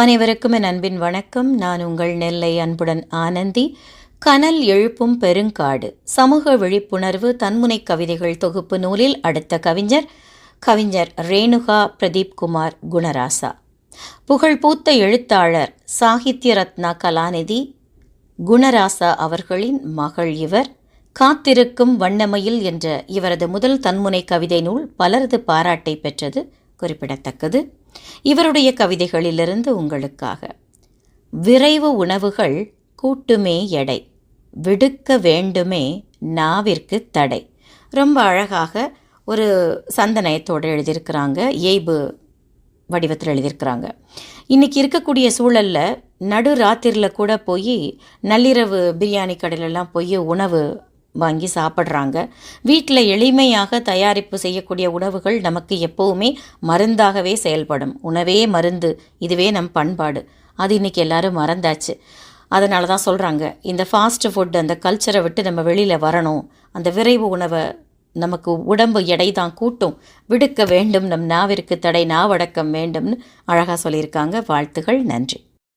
அனைவருக்கும் என் அன்பின் வணக்கம். நான் உங்கள் நெல்லை அன்புடன் ஆனந்தி. கனல் எழுப்பும் பெருங்காடு. சமூக விழிப்புணர்வு தன்முனை கவிதைகள் தொகுப்பு நூலில் அடுத்த கவிஞர் கவிஞர் ரேணுகா பிரதீப் குமார் குணராசா புகழ்பூத்த எழுத்தாளர் சாகித்ய ரத்னா கலாநிதி குணராசா அவர்களின் மகள் இவர். காத்திருக்கும் வண்ணமயில் என்ற இவரது முதல் தன்முனை கவிதை நூல் பலரது பாராட்டை பெற்றது குறிப்பிடத்தக்கது. இவருடைய கவிதைகளிலிருந்து உங்களுக்காக. விரைவு உணவுகள் கூட்டுமே எடை விடுக்க வேண்டுமே நாவிற்கு தடை. ரொம்ப அழகாக ஒரு சந்தனயத்தோடு எழுதியிருக்கிறாங்க ஏய்பு வடிவத்தில் எழுதியிருக்கிறாங்க. இன்றைக்கி இருக்கக்கூடிய சூழலில் நடு ராத்திரியில் கூட போய் நள்ளிரவு பிரியாணி கடையிலலாம் போய் உணவு வாங்கி சாப்பிட்றாங்க. வீட்டில் எளிமையாக தயாரிப்பு செய்யக்கூடிய உணவுகள் நமக்கு எப்போவுமே மருந்தாகவே செயல்படும். உணவே மருந்து. இதுவே நம் பண்பாடு. அது இன்றைக்கி எல்லாரும் மறந்தாச்சு. அதனால தான் சொல்கிறாங்க இந்த ஃபாஸ்ட் ஃபுட் அந்த கல்ச்சரை விட்டு நம்ம வெளியில் வரணும். அந்த விரைவு உணவை நமக்கு உடம்பு எடை தான் கூட்டும். விடுக்க வேண்டும் நம் நாவிற்கு தடை நாவடக்கம் வேண்டும்னு அழகாக சொல்லியிருக்காங்க. வாழ்த்துகள் நன்றி.